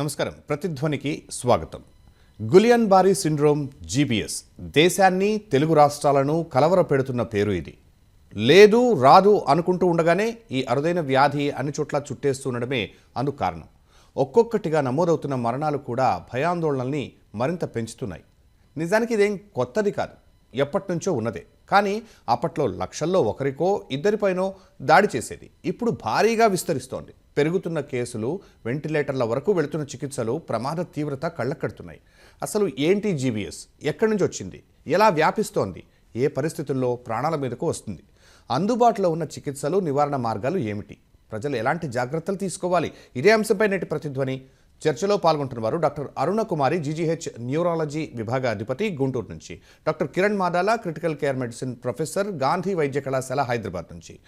నమస్కారం. ప్రతిధ్వనికి స్వాగతం. గులియన్ బారీ సిండ్రోమ్ జీబీఎస్. దేశాన్ని తెలుగు రాష్ట్రాలను కలవరపెడుతున్న పేరు ఇది. లేదు రాదు అనుకుంటూ ఉండగానే ఈ అరుదైన వ్యాధి అన్ని చోట్ల చుట్టేస్తుండడమే అందుకు కారణం. ఒక్కొక్కటిగా నమోదవుతున్న మరణాలు కూడా భయాందోళనల్ని మరింత పెంచుతున్నాయి. నిజానికి ఇదేం కొత్తది కాదు. ఎప్పటి నుంచో ఉన్నదే. కానీ అప్పట్లో లక్షల్లో ఒకరికో ఇద్దరిపైనో దాడి చేసేది. ఇప్పుడు భారీగా విస్తరిస్తోంది. పెరుగుతున్న కేసులు వెంటిలేటర్ల వరకు వెళుతున్న చికిత్సలు ప్రమాద తీవ్రత కళ్ళకడుతున్నాయి అసలు ఏంటి జీబీఎస్ ఎక్కడి నుంచి వచ్చింది? ఎలా వ్యాపిస్తోంది? ఏ పరిస్థితుల్లో ప్రాణాల మీదకు వస్తుంది? అందుబాటులో ఉన్న చికిత్సలు నివారణ మార్గాలు ఏమిటి? ప్రజలు ఎలాంటి జాగ్రత్తలు తీసుకోవాలి? ఇదే అంశంపై నేటి ప్రతిధ్వని. చర్చలో పాల్గొంటున్న వారు doctor Aruna Kumari GGH neurology విభాగ అధిపతి గుంటూరు నుంచి. Doctor Kiran Madala critical care medicine professor Gandhi వైద్య కళాశాల హైదరాబాద్ నుంచి.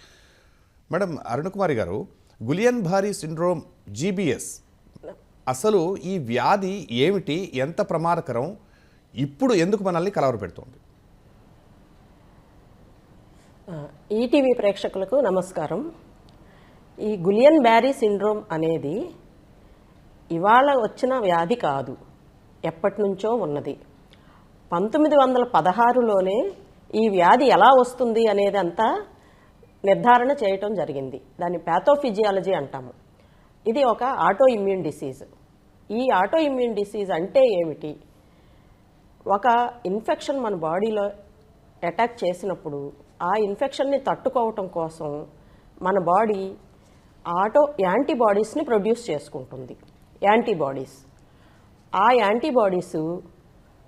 మేడం అరుణ కుమారి గారు గులియన్ భారీ సిండ్రోమ్ జీబీఎస్. అసలు ఈ వ్యాధి ఏమిటి? ఎంత ప్రమాదకరం? ఇప్పుడు ఎందుకు మనల్ని కలవరపెడుతోంది? ఈటీవీ ప్రేక్షకులకు నమస్కారం. ఈ గులియన్ బ్యారీ సిండ్రోమ్ అనేది ఇవాళ వచ్చిన వ్యాధి కాదు ఎప్పటి నుంచో ఉన్నది. పంతొమ్మిది వందల పదహారులోనే ఈ వ్యాధి ఎలా వస్తుంది అనేది అంతా నిర్ధారణ చేయటం జరిగింది. దాన్ని ప్యాథోఫిజియాలజీ అంటాము. ఇది ఒక ఆటో ఇమ్యూన్ డిసీజ్. ఈ ఆటో ఇమ్యూన్ డిసీజ్ అంటే ఏమిటి? ఒక ఇన్ఫెక్షన్ మన బాడీలో అటాక్ చేసినప్పుడు ఆ ఇన్ఫెక్షన్ని తట్టుకోవటం కోసం మన బాడీ ఆటో యాంటీబాడీస్ని ప్రొడ్యూస్ చేసుకుంటుంది. యాంటీబాడీస్. ఆ యాంటీబాడీస్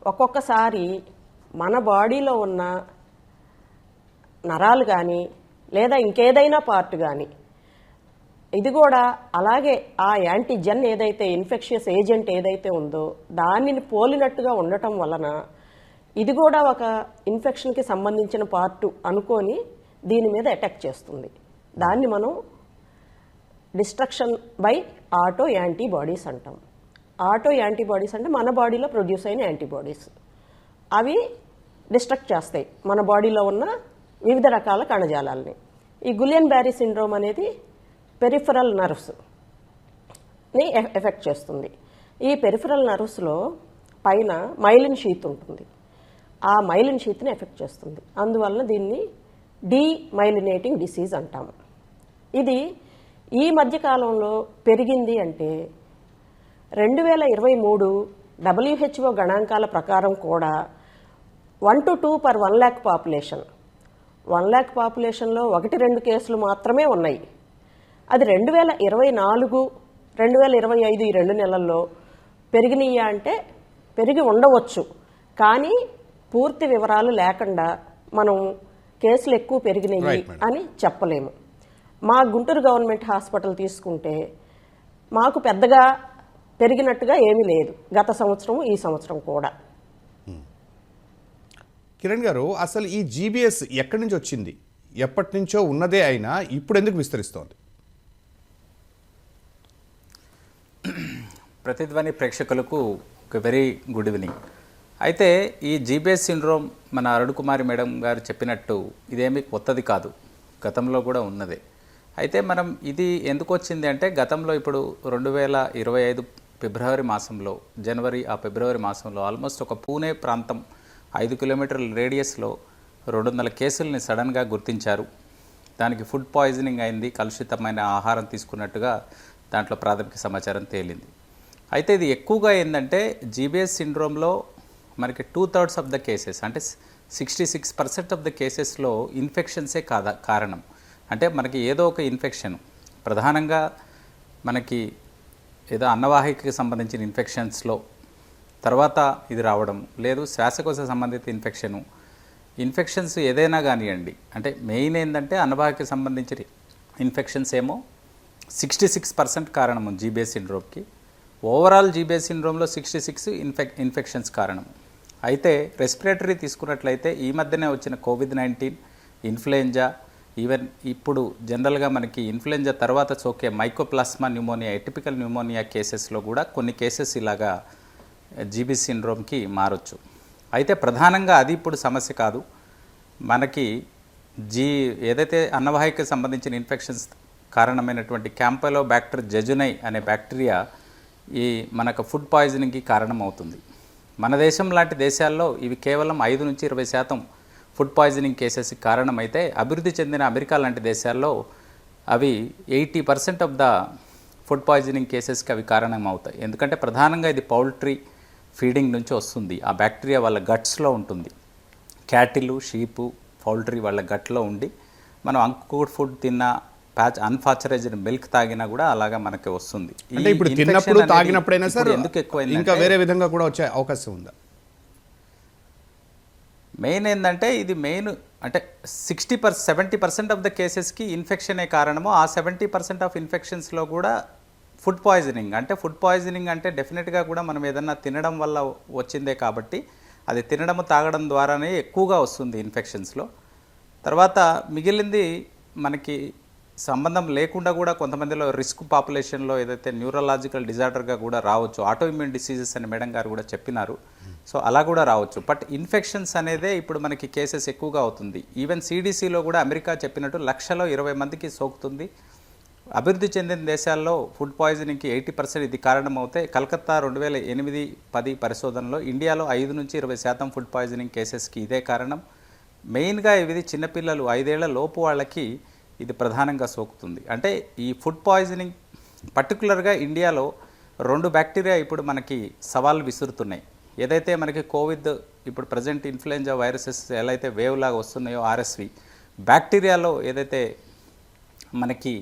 ఒక్కొక్కసారి మన బాడీలో ఉన్న నరాలు కానీ లేదా ఇంకేదైనా పార్ట్ కానీ ఇది కూడా అలాగే ఆ యాంటీజెన్ ఏదైతే ఇన్ఫెక్షియస్ ఏజెంట్ ఏదైతే ఉందో దానిని పోలినట్టుగా ఉండటం వలన ఇది కూడా ఒక ఇన్ఫెక్షన్కి సంబంధించిన పార్టు అనుకొని దీని మీద అటాక్ చేస్తుంది. దాన్ని మనం డిస్ట్రక్షన్ బై ఆటో యాంటీబాడీస్ అంటాం. ఆటో యాంటీబాడీస్ అంటే మన బాడీలో ప్రొడ్యూస్ అయిన యాంటీబాడీస్ అవి డిస్ట్రక్ట్ చేస్తాయి. మన బాడీలో ఉన్న వివిధ రకాల కణజాలాల్ని. ఈ గులియన్ బ్యారీ సిండ్రోమ్ అనేది పెరిఫరల్ నర్వ్స్ని ఎఫెక్ట్ చేస్తుంది. ఈ పెరిఫరల్ నర్వ్స్లో పైన మైలిన్ షీత్ ఉంటుంది. ఆ మైలిన్ షీత్ని ఎఫెక్ట్ చేస్తుంది. అందువలన దీన్ని డీమైలినేటింగ్ డిసీజ్ అంటాము. ఇది ఈ మధ్యకాలంలో పెరిగింది అంటే రెండు వేల ఇరవై మూడు డబ్ల్యూహెచ్ఓ గణాంకాల ప్రకారం కూడా one to two per one lakh population one lakh పాపులేషన్లో ఒకటి రెండు కేసులు మాత్రమే ఉన్నాయి. అది రెండు వేల ఇరవై నాలుగు రెండు వేల ఇరవై ఐదు ఈ రెండు నెలల్లో పెరిగినాయా అంటే పెరిగి ఉండవచ్చు. కానీ పూర్తి వివరాలు లేకుండా మనం కేసులు ఎక్కువ పెరిగినాయి. అని చెప్పలేము. మా గుంటూరు గవర్నమెంట్ హాస్పిటల్ తీసుకుంటే మాకు పెద్దగా పెరిగినట్టుగా ఏమీ లేదు. గత సంవత్సరం ఈ సంవత్సరం కూడా. కిరణ్ గారు అసలు ఈ జీబీఎస్ ఎక్కడి నుంచి వచ్చింది? ఎప్పటి నుంచో ఉన్నదే అయినా ఇప్పుడు ఎందుకు విస్తరిస్తోంది? ప్రతిధ్వని ప్రేక్షకులకు ఒక వెరీ గుడ్ ఈవినింగ్ అయితే ఈ జీబీఎస్ సిండ్రోమ్ మన అరుణ్ కుమారి మేడం గారు చెప్పినట్టు ఇదేమి కొత్తది కాదు. గతంలో కూడా ఉన్నదే. అయితే మనం ఇది ఎందుకు వచ్చింది అంటే గతంలో ఇప్పుడు రెండు వేల ఇరవై ఐదు ఫిబ్రవరి మాసంలో జనవరి ఆ ఫిబ్రవరి మాసంలో ఆల్మోస్ట్ ఒక పూణే ప్రాంతం ఐదు కిలోమీటర్ల రేడియస్లో రెండు వందల కేసుల్ని సడన్గా గుర్తించారు. దానికి ఫుడ్ పాయిజనింగ్ అయింది కలుషితమైన ఆహారం తీసుకున్నట్టుగా దాంట్లో ప్రాథమిక సమాచారం తేలింది. అయితే ఇది ఎక్కువగా ఏంటంటే జీబీఎస్ సిండ్రోమ్లో మనకి two thirds of the cases అంటే sixty six percent of the కేసెస్లో ఇన్ఫెక్షన్సే కాదా కారణం. అంటే మనకి ఏదో ఒక ఇన్ఫెక్షన్. ప్రధానంగా మనకి ఏదో అన్నవాహికకి సంబంధించిన ఇన్ఫెక్షన్స్లో తర్వాత ఇది రావడం. లేదు శ్వాసకోశ సంబంధిత ఇన్ఫెక్షను. ఇన్ఫెక్షన్స్ ఏదైనా కానివ్వండి అంటే మెయిన్ ఏంటంటే అన్నవాహికకి సంబంధించిన ఇన్ఫెక్షన్స్ ఏమో సిక్స్టీ సిక్స్ పర్సెంట్ కారణము జీబీఎస్ సిండ్రోమ్కి. ఓవరాల్ జీబీఎస్ సిండ్రోమ్లో సిక్స్టీ సిక్స్ ఇన్ఫెక్ ఇన్ఫెక్షన్స్ కారణం అయితే రెస్పిరేటరీ తీసుకున్నట్లయితే ఈ మధ్యనే వచ్చిన కోవిడ్ నైన్టీన్ ఇన్ఫ్లుయెంజా ఈవెన్ ఇప్పుడు జనరల్గా మనకి ఇన్ఫ్లుయెంజా తర్వాత సోకే మైకోప్లాస్మా న్యూమోనియా ఎటిపికల్ న్యూమోనియా కేసెస్లో కూడా కొన్ని కేసెస్ ఇలాగా జీబీ సిండ్రోమ్కి మారొచ్చు. అయితే ప్రధానంగా అది ఇప్పుడు సమస్య కాదు. మనకి జీ ఏదైతే అన్నవాహికి సంబంధించిన ఇన్ఫెక్షన్స్ కారణమైనటువంటి క్యాంపలో బ్యాక్టర్ జజునై అనే బ్యాక్టీరియా ఈ మనకు ఫుడ్ పాయిజనింగ్కి కారణమవుతుంది. మన దేశం లాంటి దేశాల్లో ఇవి కేవలం ఐదు నుంచి ఇరవై శాతం ఫుడ్ పాయిజనింగ్ కేసెస్కి కారణమైతే అభివృద్ధి చెందిన అమెరికా లాంటి దేశాల్లో అవి eighty percent of the food poisoning కేసెస్కి అవి కారణం అవుతాయి ఎందుకంటే ప్రధానంగా ఇది పౌల్ట్రీ ఫీడింగ్ నుంచి వస్తుంది. ఆ బ్యాక్టీరియా వాళ్ళ గట్స్లో ఉంటుంది. క్యాటిల్ షీపు పౌల్ట్రీ వాళ్ళ గట్లో ఉండి మనం అంకుర్ ఫుడ్ తిన్నా ప్యాచ్ అన్ఫాచరైజ్డ్ మిల్క్ తాగినా కూడా అలాగా మనకి వస్తుంది. అంటే ఇప్పుడు తిన్నప్పుడు తాగినప్పుడైనా సార్ ఎందుకు ఎక్కువ ఇంకా వేరే విధంగా కూడా వచ్చే అవకాశం ఉందా? మెయిన్ ఏంటంటే ఇది మెయిన్ అంటే sixty per seventy percent of the కేసెస్కి ఇన్ఫెక్షనే కారణము. ఆ సెవెంటీ పర్సెంట్ ఆఫ్ ఇన్ఫెక్షన్స్లో కూడా ఫుడ్ పాయిజనింగ్. అంటే ఫుడ్ పాయిజనింగ్ అంటే డెఫినెట్గా కూడా మనం ఏదన్నా తినడం వల్ల వచ్చిందే కాబట్టి అది తినడం తాగడం ద్వారానే ఎక్కువగా వస్తుంది ఇన్ఫెక్షన్స్లో. తర్వాత మిగిలింది మనకి సంబంధం లేకుండా కూడా కొంతమందిలో రిస్క్ పాపులేషన్లో ఏదైతే న్యూరలాజికల్ డిజార్డర్గా కూడా రావచ్చు. ఆటో ఇమ్యూన్ డిసీజెస్ అని మేడం గారు కూడా చెప్పినారు. సో అలా కూడా రావచ్చు. బట్ ఇన్ఫెక్షన్స్ అనేదే ఇప్పుడు మనకి కేసెస్ ఎక్కువగా అవుతుంది. ఈవెన్ సిడిసిలో కూడా అమెరికా చెప్పినట్టు లక్షలో ఇరవై మందికి సోకుతుంది. అభివృద్ధి చెందిన దేశాల్లో ఫుడ్ పాయిజనింగ్కి ఎయిటీ పర్సెంట్ ఇది కారణమవుతే కలకత్తా రెండు వేల ఎనిమిది పది పరిశోధనలో ఇండియాలో ఐదు నుంచి ఇరవై శాతం ఫుడ్ పాయిజనింగ్ కేసెస్కి ఇదే కారణం. మెయిన్గా ఇది చిన్నపిల్లలు ఐదేళ్ళ లోపు వాళ్ళకి ఇది ప్రధానంగా సోకుతుంది. అంటే ఈ ఫుడ్ పాయిజనింగ్ పర్టికులర్గా ఇండియాలో రెండు బ్యాక్టీరియా ఇప్పుడు మనకి సవాళ్ళు విసురుతున్నాయి. ఏదైతే మనకి కోవిడ్ ఇప్పుడు ప్రజెంట్ ఇన్ఫ్లుయెంజా వైరసెస్ ఎలా అయితే వేవ్ లాగా వస్తున్నాయో ఆర్ఎస్వి బ్యాక్టీరియాలో ఏదైతే మనకి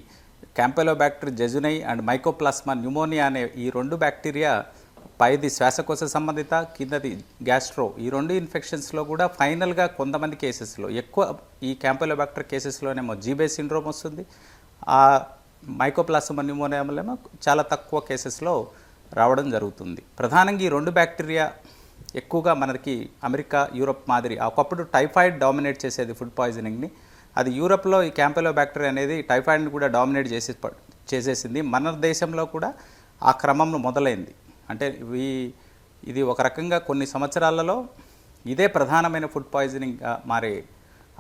Campylobacter jejuni and Mycoplasma pneumoniae అనే ఈ రెండు బ్యాక్టీరియా పైది శ్వాసకోశ సంబంధిత కిందది గ్యాస్ట్రో ఈ రెండు ఇన్ఫెక్షన్స్లో కూడా ఫైనల్గా కొంతమంది కేసెస్లో ఎక్కువ ఈ క్యాంపెలోబ్యాక్టర్ కేసెస్లోనేమో జీబే సిండ్రోమ్ వస్తుంది. ఆ మైకోప్లాస్మా న్యూమోనియామేమో చాలా తక్కువ కేసెస్లో రావడం జరుగుతుంది. ప్రధానంగా ఈ రెండు బ్యాక్టీరియా ఎక్కువగా మనకి అమెరికా యూరప్ మాదిరి ఒకప్పుడు టైఫాయిడ్ డామినేట్ చేసేది ఫుడ్ పాయిజనింగ్ని అది యూరప్లో ఈ క్యాంపెలో బ్యాక్టీరియా అనేది టైఫాయిడ్ని కూడా డామినేట్ చేసి చేసేసింది. మన దేశంలో కూడా ఆ క్రమం మొదలైంది. అంటే ఈ ఇది ఒక రకంగా కొన్ని సంవత్సరాలలో ఇదే ప్రధానమైన ఫుడ్ పాయిజనింగ్ మారే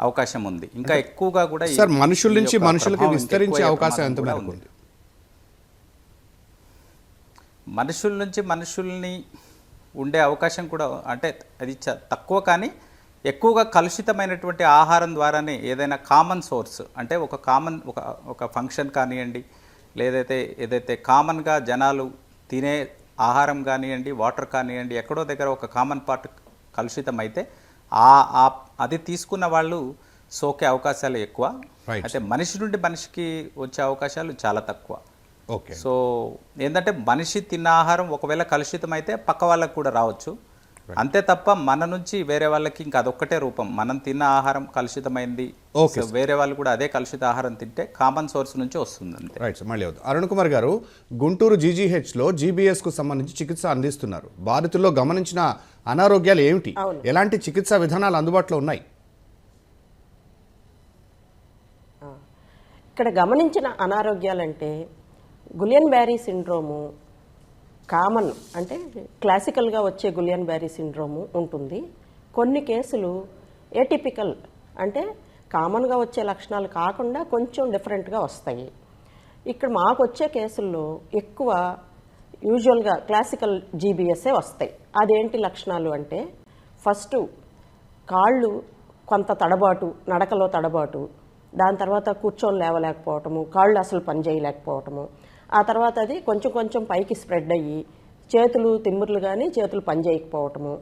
అవకాశం ఉంది. ఇంకా ఎక్కువగా కూడా సార్ మనుషుల నుంచి మనుషులకి విస్తరించే అవకాశం ఎంత ఉంది. మనుషుల నుంచి మనుషుల్ని ఉండే అవకాశం కూడా అంటే అది తక్కువ కానీ ఎక్కువగా కలుషితమైనటువంటి ఆహారం ద్వారానే ఏదైనా కామన్ సోర్స్ అంటే ఒక కామన్ ఒక ఒక ఫంక్షన్ కానివ్వండి లేదైతే ఏదైతే కామన్గా జనాలు తినే ఆహారం కానివ్వండి వాటర్ కానివ్వండి ఎక్కడో దగ్గర ఒక కామన్ పార్ట్ కలుషితం అయితే ఆ ఆ- అది తీసుకున్న వాళ్ళు సోకే అవకాశాలు ఎక్కువ. అయితే మనిషి నుండి మనిషికి వచ్చే అవకాశాలు చాలా తక్కువ. ఓకే సో ఏంటంటే మనిషి తిన్న ఆహారం ఒకవేళ కలుషితం అయితే పక్క వాళ్ళకి కూడా రావచ్చు. అంతే తప్ప మన నుంచి వేరే వాళ్ళకి ఇంకా అదొక్కటే రూపం. మనం తిన్న ఆహారం కలుషితమైంది. సో వేరే వాళ్ళు కూడా అదే కలుషిత ఆహారం తింటే కామన్ సోర్స్ నుంచి వస్తుంది అంతే. రైట్ సార్ మళ్ళీ అవుతుంది అరుణ్ కుమార్ గారు గుంటూరు జీజీహెచ్లో జీబీఎస్కు సంబంధించి చికిత్స అందిస్తున్నారు. బాధితుల్లో గమనించిన అనారోగ్యాలు ఏమిటి. ఎలాంటి చికిత్సా విధానాలు అందుబాటులో ఉన్నాయి? ఇక్కడ గమనించిన అనారోగ్యాలంటే గులియన్ బ్యారీ సిండ్రోము కామన్ అంటే క్లాసికల్గా వచ్చే గులియన్ బ్యారీ సిండ్రోము ఉంటుంది. కొన్ని కేసులు ఏటిపికల్ అంటే కామన్గా వచ్చే లక్షణాలు కాకుండా కొంచెం డిఫరెంట్గా వస్తాయి. ఇక్కడ మాకు వచ్చే కేసుల్లో ఎక్కువ యూజువల్గా క్లాసికల్ జీబీఎస్ఏ వస్తాయి. అదేంటి లక్షణాలు అంటే ఫస్ట్ కాళ్ళు కొంత తడబాటు నడకలో తడబాటు దాని తర్వాత కూర్చొని లేవలేకపోవటము కాళ్ళు అసలు పని చేయలేకపోవటము ఆ తర్వాత అది కొంచెం కొంచెం పైకి స్ప్రెడ్ అయ్యి చేతులు తిమ్ముర్లు కానీ చేతులు పని చేయకపోవటము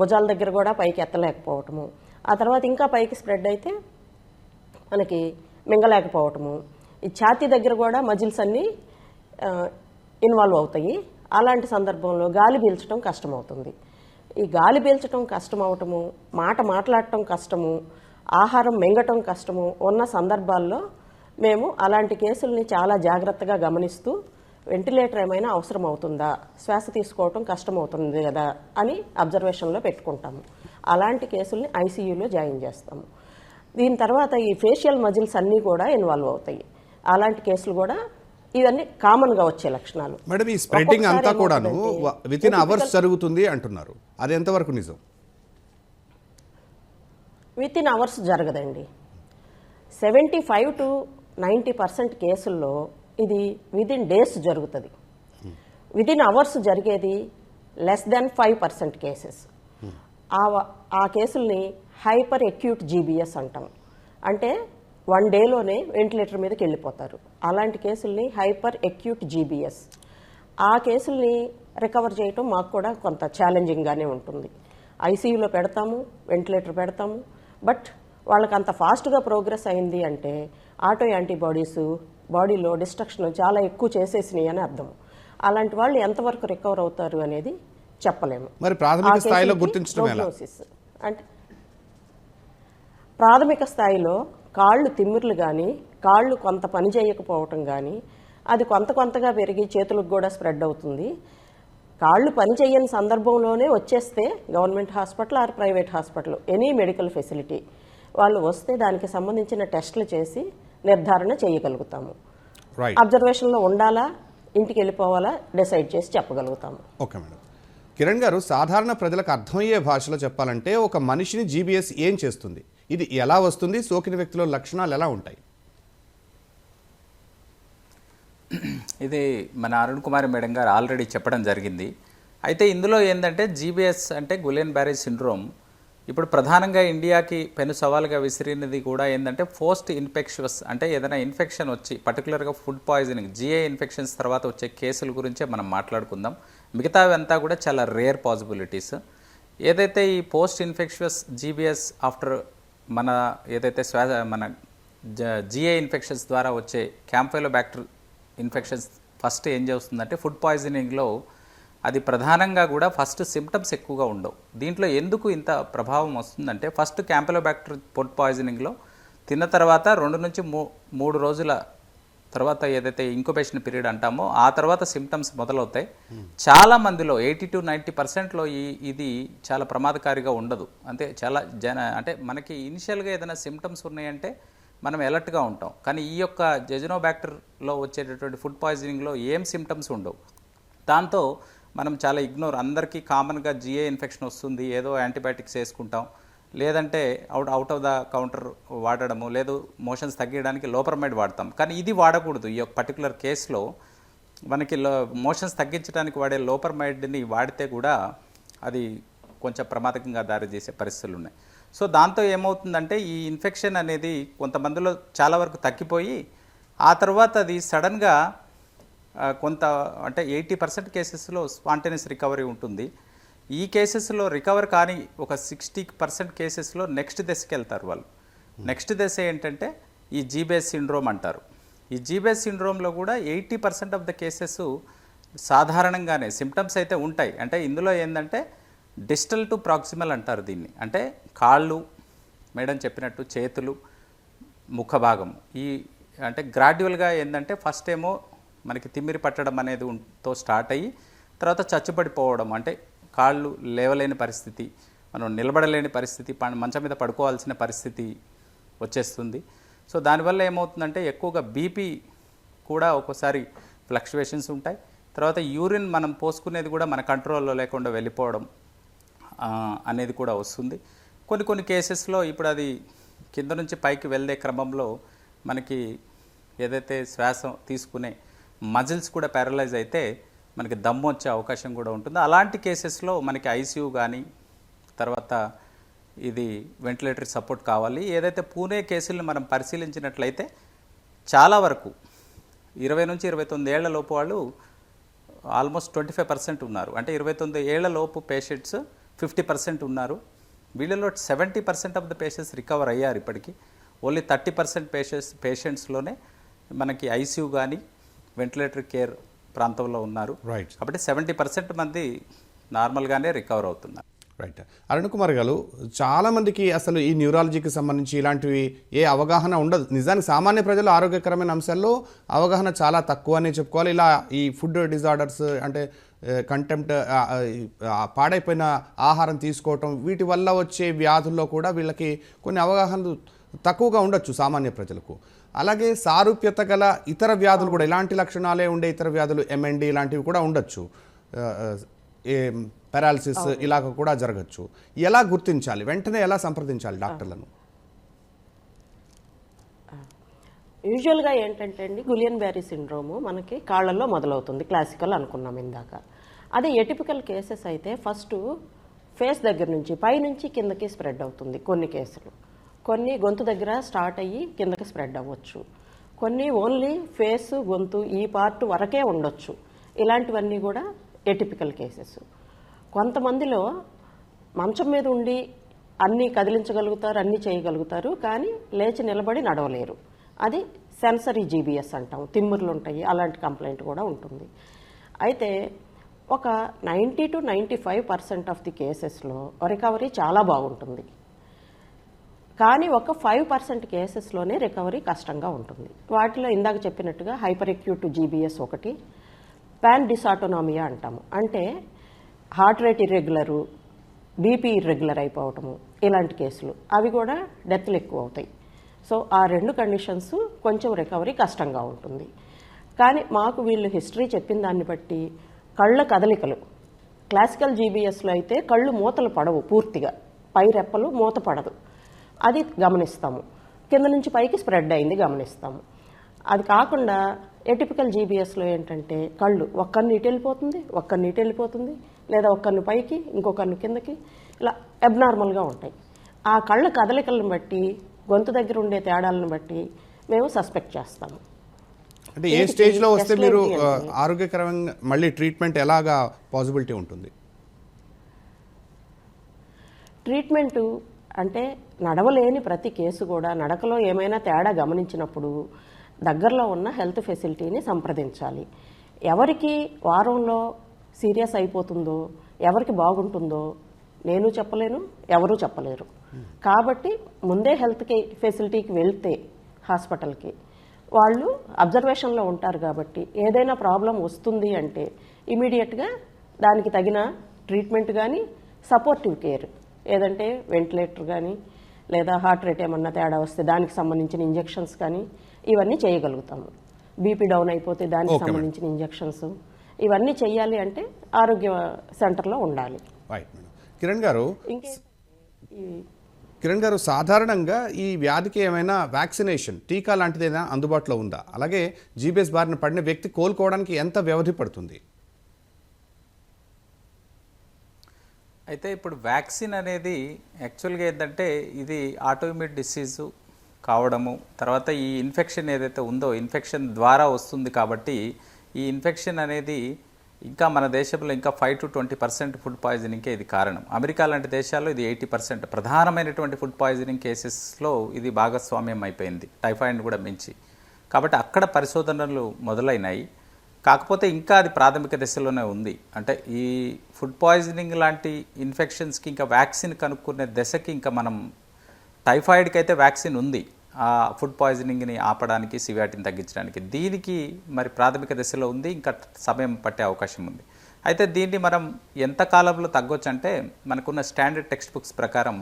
భుజాల దగ్గర కూడా పైకి ఎత్తలేకపోవటము. ఆ తర్వాత ఇంకా పైకి స్ప్రెడ్ అయితే మనకి మింగలేకపోవటము. ఈ ఛాతీ దగ్గర కూడా మజిల్స్ అన్నీ ఇన్వాల్వ్ అవుతాయి. అలాంటి సందర్భంలో గాలి పీల్చడం కష్టమవుతుంది. ఈ గాలి పీల్చడం కష్టం అవటము మాట మాట్లాడటం కష్టము ఆహారం మింగటం కష్టము ఉన్న సందర్భాల్లో మేము అలాంటి కేసుల్ని చాలా జాగ్రత్తగా గమనిస్తూ వెంటిలేటర్ ఏమైనా అవసరం అవుతుందా శ్వాస తీసుకోవటం కష్టమవుతుంది కదా అని అబ్జర్వేషన్లో పెట్టుకుంటాము. అలాంటి కేసుల్ని ఐసీయూలో జాయిన్ చేస్తాము. దీని తర్వాత ఈ ఫేషియల్ మజిల్స్ అన్నీ కూడా ఇన్వాల్వ్ అవుతాయి. అలాంటి కేసులు కూడా ఇవన్నీ కామన్గా వచ్చే లక్షణాలు. మేడం ఈ స్ప్రెడ్డింగ్ అంతా కూడాను విత్ ఇన్ అవర్స్ జరుగుతుంది అంటున్నారు. అది ఎంతవరకు నిజం? విత్ ఇన్ అవర్స్ జరగదండి. Seventy five to ninety percent కేసుల్లో ఇది విదిన్ డేస్ జరుగుతుంది. విదిన్ అవర్స్ జరిగేది less than five percent cases ఆ ఆ కేసుల్ని హైపర్ ఎక్యూట్ జీబీఎస్ అంటాం. అంటే వన్ డేలోనే వెంటిలేటర్ మీదకి వెళ్ళిపోతారు. అలాంటి కేసుల్ని హైపర్ ఎక్యూట్ జీబీఎస్ ఆ కేసుల్ని రికవర్ చేయటం మాకు కూడా కొంత ఛాలెంజింగ్గానే ఉంటుంది. ఐసీయూలో పెడతాము వెంటిలేటర్ పెడతాము. బట్ వాళ్ళకి అంత ఫాస్ట్గా ప్రోగ్రెస్ అయింది అంటే ఆటో యాంటీబాడీస్ బాడీలో డిస్ట్రక్షన్ చాలా ఎక్కువ చేసేసినాయి అని అర్థం. అలాంటి వాళ్ళు ఎంతవరకు రికవర్ అవుతారు అనేది చెప్పలేము. మరి ప్రాథమిక స్థాయిలో గుర్తించడం. అంటే ప్రాథమిక స్థాయిలో కాళ్ళు తిమ్మిర్లు కానీ కాళ్ళు కొంత పని చేయకపోవటం కానీ అది కొంత కొంతగా పెరిగి చేతులకు కూడా స్ప్రెడ్ అవుతుంది. కాళ్ళు పని చేయని సందర్భంలోనే వచ్చేస్తే government hospital or private hospital any medical facility. వాళ్ళు వస్తే దానికి సంబంధించిన టెస్టులు చేసి నిర్ధారణ చేయగలుగుతాము. రైట్ అబ్జర్వేషన్లో ఉండాలా ఇంటికి వెళ్ళిపోవాలా డిసైడ్ చేసి చెప్పగలుగుతాము. ఓకే మేడం కిరణ్ గారు సాధారణ ప్రజలకు అర్థమయ్యే భాషలో చెప్పాలంటే ఒక మనిషిని జీబీఎస్ ఏం చేస్తుంది? ఇది ఎలా వస్తుంది? సోకిన వ్యక్తిలో లక్షణాలు ఎలా ఉంటాయి? ఇది మన అరుణ్ కుమార్ మేడం గారు ఆల్రెడీ చెప్పడం జరిగింది. అయితే ఇందులో ఏంటంటే జీబీఎస్ అంటే గులెన్ బ్యారేజ్ సిండ్రోమ్ ఇప్పుడు ప్రధానంగా ఇండియాకి పెను సవాలుగా విసిరినది కూడా ఏంటంటే పోస్ట్ ఇన్ఫెక్షస్ అంటే ఏదైనా ఇన్ఫెక్షన్ వచ్చి పర్టికులర్గా ఫుడ్ పాయిజనింగ్ జిఏ ఇన్ఫెక్షన్స్ తర్వాత వచ్చే కేసుల గురించే మనం మాట్లాడుకుందాం. మిగతావంతా కూడా చాలా రేర్ పాసిబిలిటీస్. ఏదైతే ఈ పోస్ట్ ఇన్ఫెక్షస్ జీబీఎస్ ఆఫ్టర్ మన ఏదైతే శ్వాస మన జిఏ ఇన్ఫెక్షన్స్ ద్వారా వచ్చే క్యాంఫైలోబ్యాక్టర్ ఇన్ఫెక్షన్స్ ఫస్ట్ ఏం చేస్తుందంటే ఫుడ్ పాయిజనింగ్లో అది ప్రధానంగా కూడా ఫస్ట్ సిమ్టమ్స్ ఎక్కువగా ఉండవు. దీంట్లో ఎందుకు ఇంత ప్రభావం వస్తుందంటే ఫస్ట్ క్యాంపెలోబ్యాక్టర్ ఫుడ్ పాయిజనింగ్లో తిన్న తర్వాత రెండు నుంచి మూ మూడు రోజుల తర్వాత ఏదైతే ఇంక్యుబేషన్ పీరియడ్ అంటామో ఆ తర్వాత సిమ్టమ్స్ మొదలవుతాయి. చాలా మందిలో ఎయిటీ టు నైంటీ పర్సెంట్లో ఈ ఇది చాలా ప్రమాదకారిగా ఉండదు. అంటే చాలా జన అంటే మనకి ఇనిషియల్గా ఏదైనా సిమ్టమ్స్ ఉన్నాయంటే మనం ఎలర్ట్గా ఉంటాం. కానీ ఈ యొక్క జెజనోబ్యాక్టర్లో వచ్చేటటువంటి ఫుడ్ పాయిజనింగ్లో ఏం సిమ్టమ్స్ ఉండవు. దాంతో మనం చాలా ఇగ్నోర్ అందరికీ కామన్గా జిఏ ఇన్ఫెక్షన్ వస్తుంది ఏదో యాంటీబయాటిక్స్ వేసుకుంటాం. లేదంటే out out of the counter వాడడము లేదు మోషన్స్ తగ్గించడానికి లోపర్మైడ్ వాడతాం. కానీ ఇది వాడకూడదు. ఈ యొక్క పర్టికులర్ కేసులో మనకి లో మోషన్స్ తగ్గించడానికి వాడే లోపర్మైడ్ని వాడితే కూడా అది కొంచెం ప్రమాదకంగా దారితీసే పరిస్థితులు ఉన్నాయి సో దాంతో ఏమవుతుందంటే ఈ ఇన్ఫెక్షన్ అనేది కొంతమందిలో చాలా వరకు తగ్గిపోయి ఆ తర్వాత అది సడన్గా కొంత అంటే ఎయిటీ పర్సెంట్ కేసెస్లో స్పాంటేనియస్ రికవరీ ఉంటుంది. ఈ కేసెస్లో రికవర్ కానీ ఒక సిక్స్టీ పర్సెంట్ కేసెస్లో నెక్స్ట్ దశకి వెళ్తారు వాళ్ళు. నెక్స్ట్ దశ ఏంటంటే ఈ జీబేస్ సిండ్రోమ్ అంటారు. ఈ జీబేస్ సిండ్రోమ్లో కూడా eighty percent of the cases సాధారణంగానే సిమ్టమ్స్ అయితే ఉంటాయి. అంటే ఇందులో ఏంటంటే డిస్టల్ టు ప్రాక్సిమల్ అంటారు దీన్ని. అంటే కాళ్ళు మేడం చెప్పినట్టు చేతులు ముఖ భాగం. ఈ అంటే గ్రాడ్యువల్గా ఏంటంటే ఫస్ట్ ఏమో మనకి తిమ్మిరి పట్టడం అనేది తో స్టార్ట్ అయ్యి తర్వాత చచ్చుపడిపోవడం అంటే కాళ్ళు లేవలేని పరిస్థితి మనం నిలబడలేని పరిస్థితి ప- మంచం మీద పడుకోవాల్సిన పరిస్థితి వచ్చేస్తుంది. సో దానివల్ల ఏమవుతుందంటే ఎక్కువగా బీపీ కూడా ఒక్కోసారి ఫ్లక్చువేషన్స్ ఉంటాయి. తర్వాత యూరిన్ మనం పోసుకునేది కూడా మన కంట్రోల్లో లేకుండా వెళ్ళిపోవడం అనేది కూడా వస్తుంది. కొన్ని కొన్ని కేసెస్లో ఇప్పుడు అది కింద నుంచి పైకి వెళ్ళే క్రమంలో మనకి ఏదైతే శ్వాస తీసుకునే మజిల్స్ కూడా ప్యారలైజ్ అయితే మనకి దమ్ము వచ్చే అవకాశం కూడా ఉంటుంది. అలాంటి కేసెస్లో మనకి ఐసీయూ కానీ తర్వాత ఇది వెంటిలేటరీ సపోర్ట్ కావాలి. ఏదైతే పూణే కేసుల్ని మనం పరిశీలించినట్లయితే చాలా వరకు ఇరవై నుంచి ఇరవై తొమ్మిది ఏళ్ళ లోపు వాళ్ళు ఆల్మోస్ట్ ట్వంటీ ఫైవ్ పర్సెంట్ ఉన్నారు. అంటే ఇరవై తొమ్మిది ఏళ్ళ లోపు పేషెంట్స్ ఫిఫ్టీ పర్సెంట్ ఉన్నారు. వీళ్ళలో seventy percent of the patients recover అయ్యారు ఇప్పటికీ. ఓన్లీ థర్టీ పర్సెంట్ పేషెంట్స్ పేషెంట్స్లోనే మనకి ఐసీయూ కానీ వెంటిలేటరీ కేర్ ప్రాంతంలో ఉన్నారు. రైట్ కాబట్టి సెవెంటీ పర్సెంట్ మంది నార్మల్గానే రికవర్ అవుతున్నారు. రైట్ అరుణ్ కుమార్ గారు చాలా మందికి అసలు ఈ న్యూరాలజీకి సంబంధించి ఇలాంటివి ఏ అవగాహన ఉండదు. నిజానికి సామాన్య ప్రజలు ఆరోగ్యకరమైన అంశాల్లో అవగాహన చాలా తక్కువ అనే చెప్పుకోవాలి. ఇలా ఈ ఫుడ్ డిజార్డర్స్ అంటే కంటెంప్ట్ పాడైపోయిన ఆహారం తీసుకోవటం వీటి వల్ల వచ్చే వ్యాధుల్లో కూడా వీళ్ళకి కొన్ని అవగాహనలు తక్కువగా ఉండొచ్చు సామాన్య ప్రజలకు. అలాగే సారూప్యత గల ఇతర వ్యాధులు కూడా ఇలాంటి లక్షణాలే ఉండే ఇతర వ్యాధులు ఎంఎన్డి ఇలాంటివి కూడా ఉండొచ్చు. పారాలసిస్ ఇలాగ కూడా జరగచ్చు. ఎలా గుర్తించాలి? వెంటనే ఎలా సంప్రదించాలి డాక్టర్లను? యూజువల్గా ఏంటంటే అండి గులియన్ బ్యారీ సిండ్రోము మనకి కాళ్ళల్లో మొదలవుతుంది క్లాసికల్ అనుకున్నాం ఇందాక. అదే ఎటిపికల్ కేసెస్ అయితే ఫస్ట్ ఫేస్ దగ్గర నుంచి పైనుంచి కిందకి స్ప్రెడ్ అవుతుంది కొన్ని కేసులు. కొన్ని గొంతు దగ్గర స్టార్ట్ అయ్యి కిందకి స్ప్రెడ్ అవ్వచ్చు. కొన్ని ఓన్లీ ఫేస్ గొంతు ఈ పార్ట్ వరకే ఉండొచ్చు. ఇలాంటివన్నీ కూడా ఎటిపికల్ కేసెస్. కొంతమందిలో మంచం మీద ఉండి అన్నీ కదిలించగలుగుతారు అన్నీ చేయగలుగుతారు కానీ లేచి నిలబడి నడవలేరు. అది సెన్సరీ జీబీఎస్ అంటాం. తిమ్ముర్లు ఉంటాయి అలాంటి కంప్లైంట్ కూడా ఉంటుంది. అయితే ఒక ninety to ninety five percent of the కేసెస్లో రికవరీ చాలా బాగుంటుంది. కానీ ఒక ఫైవ్ పర్సెంట్ కేసెస్లోనే రికవరీ కష్టంగా ఉంటుంది. వాటిలో ఇందాక చెప్పినట్టుగా హైపర్ ఎక్యూట్ జీబీఎస్ ఒకటి ప్యాన్ డిసాటోనామియా అంటాము. అంటే heart rate irregular BP irregular అయిపోవటము ఇలాంటి కేసులు. అవి కూడా డెత్లు ఎక్కువ అవుతాయి. సో ఆ రెండు కండిషన్స్ కొంచెం రికవరీ కష్టంగా ఉంటుంది. కానీ మాకు వీళ్ళు హిస్టరీ చెప్పిన దాన్ని బట్టి కళ్ళ కదలికలు. క్లాసికల్ జీబీఎస్లో అయితే కళ్ళు మూతలు పడవు పూర్తిగా. పై రెప్పలు మూత పడదు. అది గమనిస్తాము. కింద నుంచి పైకి స్ప్రెడ్ అయింది గమనిస్తాము. అది కాకుండా ఎటిపికల్ జీబీఎస్లో ఏంటంటే కళ్ళు ఒక్కరిని ఇటు వెళ్ళిపోతుంది ఒక్కరిని ఇటు వెళ్ళిపోతుంది లేదా ఒక్కరిని పైకి ఇంకొకరిని కిందకి ఇలా అబ్నార్మల్గా ఉంటాయి. ఆ కళ్ళ కదలికలను బట్టి గొంతు దగ్గర ఉండే తేడాలను బట్టి మేము సస్పెక్ట్ చేస్తాము. అంటే ఏ స్టేజ్లో వస్తే మీరు? ఆరోగ్యకరంగా మళ్ళీ ట్రీట్మెంట్ ఎలాగా పాసిబిలిటీ ఉంటుంది? ట్రీట్మెంటు అంటే నడవలేని ప్రతి కేసు కూడా నడకలో ఏమైనా తేడా గమనించినప్పుడు దగ్గరలో ఉన్న హెల్త్ ఫెసిలిటీని సంప్రదించాలి. ఎవరికి వారంలో సీరియస్ అయిపోతుందో ఎవరికి బాగుంటుందో నేను చెప్పలేను ఎవరూ చెప్పలేరు. కాబట్టి ముందే హెల్త్కి ఫెసిలిటీకి వెళ్తే హాస్పిటల్కి వాళ్ళు అబ్జర్వేషన్లో ఉంటారు కాబట్టి ఏదైనా ప్రాబ్లం వస్తుంది అంటే ఇమీడియట్గా దానికి తగిన ట్రీట్మెంట్ కానీ సపోర్టివ్ కేర్ ఏదంటే వెంటిలేటర్ కానీ లేదా హార్ట్ రేట్ ఏమన్నా తేడా వస్తే దానికి సంబంధించిన ఇంజెక్షన్స్ కానీ ఇవన్నీ చేయగలుగుతాము. బీపీ డౌన్ అయిపోతే దానికి. సంబంధించిన ఇంజెక్షన్స్. ఇవన్నీ చేయాలి అంటే ఆరోగ్య సెంటర్లో ఉండాలి. కిరణ్ గారు కిరణ్ గారు సాధారణంగా ఈ వ్యాధికి ఏమైనా వ్యాక్సినేషన్ టీకా లాంటిది ఏదైనా అందుబాటులో ఉందా? అలాగే జీబీఎస్ బారిన పడిన వ్యక్తి కోలుకోవడానికి ఎంత వ్యవధి పడుతుంది? అయితే ఇప్పుడు వ్యాక్సిన్ అనేది యాక్చువల్గా ఏంటంటే ఇది ఆటోమిట్ డిసీజు కావడము తర్వాత ఈ ఇన్ఫెక్షన్ ఏదైతే ఉందో ఇన్ఫెక్షన్ ద్వారా వస్తుంది కాబట్టి ఈ ఇన్ఫెక్షన్ అనేది ఇంకా మన దేశంలో ఇంకా five to twenty percent food పాయిజనింగ్కే ఇది కారణం. అమెరికా లాంటి దేశాల్లో ఇది ఎయిటీ పర్సెంట్ ప్రధానమైనటువంటి ఫుడ్ పాయిజనింగ్ కేసెస్లో ఇది భాగస్వామ్యం అయిపోయింది. టైఫాయిడ్ కూడా మించి. కాబట్టి అక్కడ పరిశోధనలు మొదలైనాయి. కాకపోతే ఇంకా అది ప్రాథమిక దశలోనే ఉంది. అంటే ఈ ఫుడ్ పాయిజనింగ్ లాంటి ఇన్ఫెక్షన్స్కి ఇంకా వ్యాక్సిన్ కనుక్కునే దశకి ఇంకా మనం టైఫాయిడ్కి అయితే వ్యాక్సిన్ ఉంది. ఆ ఫుడ్ పాయిజనింగ్ని ఆపడానికి సివియాటిని తగ్గించడానికి. దీనికి మరి ప్రాథమిక దశలో ఉంది. ఇంకా సమయం పట్టే అవకాశం ఉంది. అయితే దీన్ని మనం ఎంత కాలంలో తగ్గొచ్చు అంటే మనకున్న స్టాండర్డ్ టెక్స్ట్ బుక్స్ ప్రకారం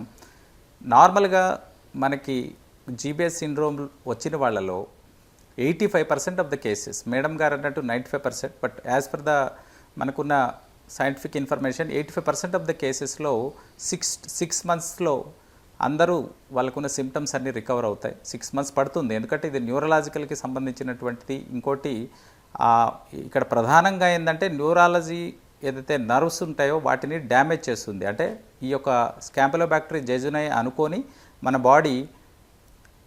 నార్మల్గా మనకి జీబీఎస్ సిండ్రోమ్ వచ్చిన వాళ్ళలో eighty five percent of the cases. Madam గారు అన్నట్టు ninety five percent but as per the మనకున్న scientific information eighty five percent of the కేసెస్లో సిక్స్ సిక్స్ మంత్స్లో అందరూ వాళ్ళకున్న సిమ్టమ్స్ అన్నీ రికవర్ అవుతాయి. సిక్స్ మంత్స్ పడుతుంది. ఎందుకంటే ఇది న్యూరలాజికల్కి సంబంధించినటువంటిది. ఇంకోటి ఇక్కడ ప్రధానంగా ఏంటంటే న్యూరాలజీ ఏదైతే నర్వ్స్ ఉంటాయో వాటిని డ్యామేజ్ చేస్తుంది. అంటే ఈ యొక్క స్కాంపులోబ్యాక్టరీ జెజునై అనుకొని మన బాడీ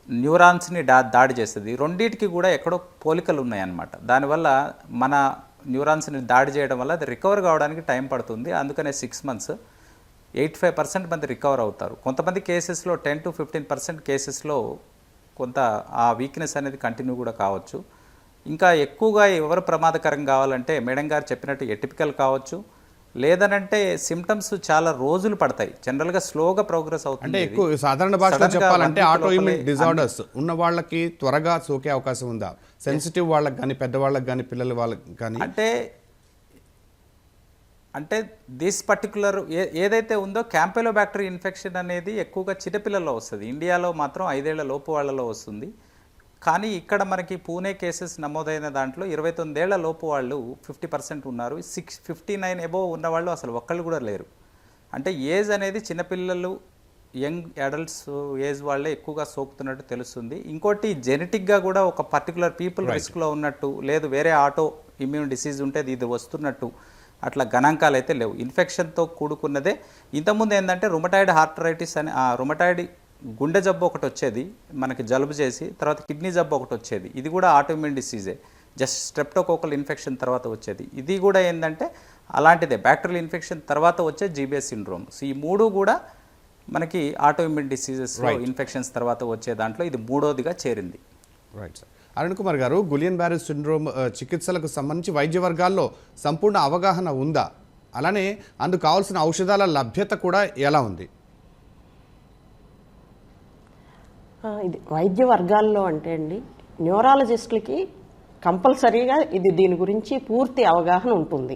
న్యూరాన్స్ని డా దాడి చేస్తుంది. రెండింటికి కూడా ఎక్కడో పోలికలు ఉన్నాయన్నమాట. దానివల్ల మన న్యూరాన్స్ని దాడి చేయడం వల్ల అది రికవర్ కావడానికి టైం పడుతుంది. అందుకనే six months eight five percent మంది రికవర్ అవుతారు. కొంతమంది కేసెస్లో టెన్ టు ఫిఫ్టీన్ పర్సెంట్ కేసెస్లో కొంత ఆ వీక్నెస్ అనేది కంటిన్యూ కూడా కావచ్చు. ఇంకా ఎక్కువగా ఎవరు ప్రమాదకరం కావాలంటే మేడం గారు చెప్పినట్టు ఎటిపికల్ కావచ్చు. లేదనంటే సిమ్టమ్స్ చాలా రోజులు పడతాయి. జనరల్గా స్లోగా ప్రోగ్రెస్ అవుతుంది అంటే. ఎక్కువ సాధారణ భాషలో చెప్పాలంటే డిజార్డర్స్ ఉన్న వాళ్ళకి త్వరగా సోకే అవకాశం ఉందా? సెన్సిటివ్ వాళ్ళకి కానీ పెద్దవాళ్ళకి కానీ పిల్లల వాళ్ళకి కానీ అంటే అంటే దిస్ పర్టికులర్ ఏదైతే ఉందో క్యాంపెలోబ్యాక్టరీ ఇన్ఫెక్షన్ అనేది ఎక్కువగా చిన్నపిల్లల్లో వస్తుంది. ఇండియాలో మాత్రం ఐదేళ్ళ లోపు వాళ్ళలో వస్తుంది. కానీ ఇక్కడ మనకి పూణే కేసెస్ నమోదైన దాంట్లో ఇరవై తొమ్మిదేళ్ళ లోపు వాళ్ళు ఫిఫ్టీ పర్సెంట్ ఉన్నారు. సిక్స్ ఫిఫ్టీ నైన్ ఎబోవ్ ఉన్న వాళ్ళు అసలు ఒక్కళ్ళు కూడా లేరు. అంటే ఏజ్ అనేది చిన్నపిల్లలు యంగ్ అడల్ట్స్ ఏజ్ వాళ్ళే ఎక్కువగా సోకుతున్నట్టు తెలుస్తుంది. ఇంకోటి జెనెటిక్గా కూడా ఒక పర్టికులర్ పీపుల్ రిస్క్లో ఉన్నట్టు లేదు వేరే ఆటో ఇమ్యూన్ డిసీజ్ ఉంటే ఇది వస్తున్నట్టు అట్లా గణాంకాలు అయితే లేవు. ఇన్ఫెక్షన్తో కూడుకున్నదే. ఇంతకుముందు ఏంటంటే రుమటాయిడ్ హార్టరైటిస్ అని ఆ రుమటాయిడ్ గుండె జబ్బు ఒకటి వచ్చేది మనకి జలుబు చేసి తర్వాత కిడ్నీ జబ్బు ఒకటి వచ్చేది. ఇది కూడా ఆటోఇమ్యూన్ డిసీజే జస్ట్ స్ట్రెప్టోకోకల్ ఇన్ఫెక్షన్ తర్వాత వచ్చేది. ఇది కూడా ఏంటంటే అలాంటిదే. బ్యాక్టీరియల్ ఇన్ఫెక్షన్ తర్వాత వచ్చే జీబీఎస్ సిండ్రోమ్ సో ఈ మూడు కూడా మనకి ఆటోఇమ్యూన్ డిసీజెస్ ఇన్ఫెక్షన్స్ తర్వాత వచ్చే దాంట్లో ఇది మూడోదిగా చేరింది. రైట్ సార్ అరుణ్ కుమార్ గారు గులియన్ బ్యారీ సిండ్రోమ్ చికిత్సలకు సంబంధించి వైద్య వర్గాల్లో సంపూర్ణ అవగాహన ఉందా? అలానే అందుకు కావాల్సిన ఔషధాల లభ్యత కూడా ఎలా ఉంది ఆ, ఇది వైద్య వర్గాల్లో అంటే అండి న్యూరాలజిస్టులకి కంపల్సరీగా ఇది దీని గురించి పూర్తి అవగాహన ఉంటుంది.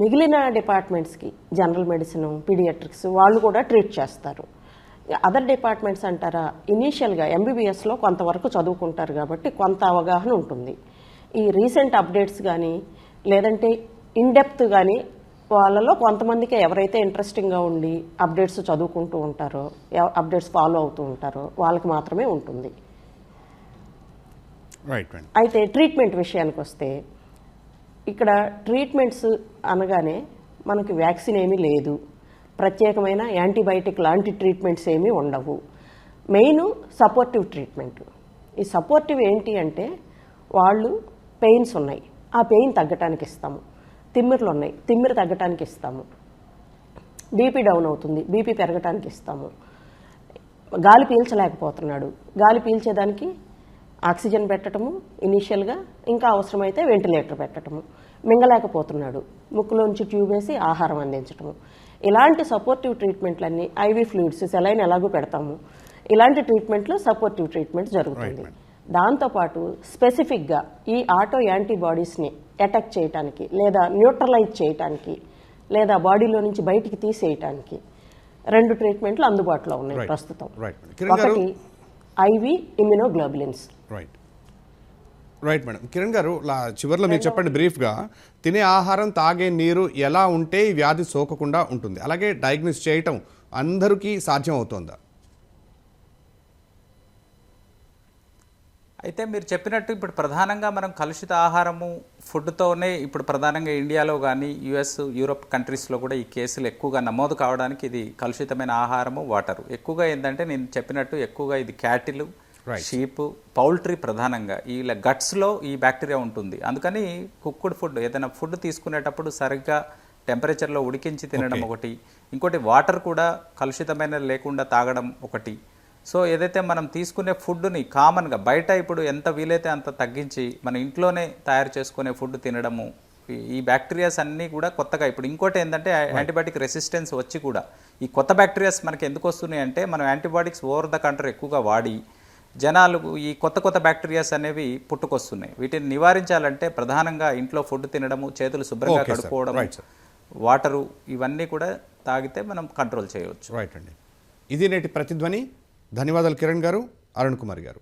మిగిలిన డిపార్ట్మెంట్స్కి జనరల్ మెడిసిన్ పీడియాట్రిక్స్ వాళ్ళు కూడా ట్రీట్ చేస్తారు. అదర్ డిపార్ట్మెంట్స్ అంటారా ఇనీషియల్గా ఎంబీబీఎస్లో కొంతవరకు చదువుకుంటారు కాబట్టి కొంత అవగాహన ఉంటుంది. ఈ రీసెంట్ అప్డేట్స్ కానీ లేదంటే ఇన్డెప్త్ కానీ వాళ్ళలో కొంతమందికి ఎవరైతే ఇంట్రెస్టింగ్గా ఉండి అప్డేట్స్ చదువుకుంటూ ఉంటారో అప్డేట్స్ ఫాలో అవుతూ ఉంటారో వాళ్ళకి మాత్రమే ఉంటుంది. అయితే ట్రీట్మెంట్ విషయానికి వస్తే ఇక్కడ ట్రీట్మెంట్స్ అనగానే మనకి వ్యాక్సిన్ ఏమీ లేదు. ప్రత్యేకమైన యాంటీబయాటిక్ లాంటి ట్రీట్మెంట్స్ ఏమీ ఉండవు. మెయిన్ సపోర్టివ్ ట్రీట్మెంట్ ఈ సపోర్టివ్ ఏంటి అంటే వాళ్ళు పెయిన్స్ ఉన్నాయి. ఆ పెయిన్ తగ్గటానికి ఇస్తాము. తిమ్మిర్లు ఉన్నాయి. తిమ్మిరి తగ్గటానికి ఇస్తాము. బీపీ డౌన్ అవుతుంది. బీపీ పెరగటానికి ఇస్తాము. గాలి పీల్చలేకపోతున్నాడు. గాలి పీల్చేదానికి ఆక్సిజన్ పెట్టడము ఇనీషియల్గా ఇంకా అవసరమైతే వెంటిలేటర్ పెట్టడము మింగలేకపోతున్నాడు. ముక్కులోంచి ట్యూబ్ వేసి ఆహారం అందించడము ఇలాంటి సపోర్టివ్ ట్రీట్మెంట్లన్నీ ఐవీ ఫ్లూయిడ్స్ సెలైన్ ఎలాగో పెడతాము. ఇలాంటి ట్రీట్మెంట్లు సపోర్టివ్ ట్రీట్మెంట్ జరుగుతుంది. దాంతోపాటు స్పెసిఫిక్గా ఈ ఆటో యాంటీబాడీస్ని అటాక్ చేయటానికి లేదా న్యూట్రలైజ్ చేయటానికి లేదా బాడీలో నుంచి బయటికి తీసేయటానికి రెండు ట్రీట్మెంట్లు అందుబాటులో ఉన్నాయి. ప్రస్తుతం. Right. కిరణ్ గారు- ఒకటి IV immunoglobulins right right madam Kiran గారు చివరిలో మీరు చెప్పండి బ్రీఫ్గా తినే ఆహారం తాగే నీరు ఎలా ఉంటే వ్యాధి సోకకుండా ఉంటుంది? అలాగే డయాగ్నోస్ చేయటం అందరికీ సాధ్యం అవుతుందా అయితే మీరు చెప్పినట్టు ఇప్పుడు ప్రధానంగా మనం కలుషిత ఆహారము ఫుడ్తోనే ఇప్పుడు ప్రధానంగా ఇండియాలో కానీ యుఎస్ యూరోప్ కంట్రీస్లో కూడా ఈ కేసులు ఎక్కువగా నమోదు కావడానికి ఇది కలుషితమైన ఆహారము వాటర్. ఎక్కువగా ఏంటంటే నేను చెప్పినట్టు ఎక్కువగా ఇది క్యాటిల్. షీప్ పౌల్ట్రీ ప్రధానంగా. ఈ గట్స్లో ఈ బ్యాక్టీరియా ఉంటుంది. అందుకని కుక్కుడ్ ఫుడ్ ఏదైనా ఫుడ్ తీసుకునేటప్పుడు సరిగ్గా టెంపరేచర్లో ఉడికించి తినడం ఒకటి. ఇంకోటి వాటర్ కూడా కలుషితమైన లేకుండా తాగడం ఒకటి. సో ఏదైతే మనం తీసుకునే ఫుడ్ని కామన్గా బయట ఇప్పుడు ఎంత వీలైతే అంత తగ్గించి మన ఇంట్లోనే తయారు చేసుకునే ఫుడ్ తినడము ఈ- బ్యాక్టీరియాస్ అన్నీ కూడా కొత్తగా ఇప్పుడు ఇంకోటి ఏంటంటే యాంటీబయాటిక్ రెసిస్టెన్స్ వచ్చి కూడా ఈ కొత్త బ్యాక్టీరియాస్ మనకి ఎందుకు వస్తున్నాయి అంటే మనం యాంటీబయాటిక్స్ ఓవర్ ద కంట్రీ ఎక్కువగా వాడి జనాలు ఈ కొత్త కొత్త బ్యాక్టీరియాస్ అనేవి పుట్టుకొస్తున్నాయి. వీటిని నివారించాలంటే ప్రధానంగా ఇంట్లో ఫుడ్ తినడము చేతులు శుభ్రంగా. కడుక్కోవడం. వాటరు ఇవన్నీ కూడా తాగితే మనం కంట్రోల్ చేయవచ్చు. రైట్ అండి. ఇది నేటి ప్రతిధ్వని. ధన్యవాదాలు కిరణ్ గారు అరుణ్ కుమార్ గారు.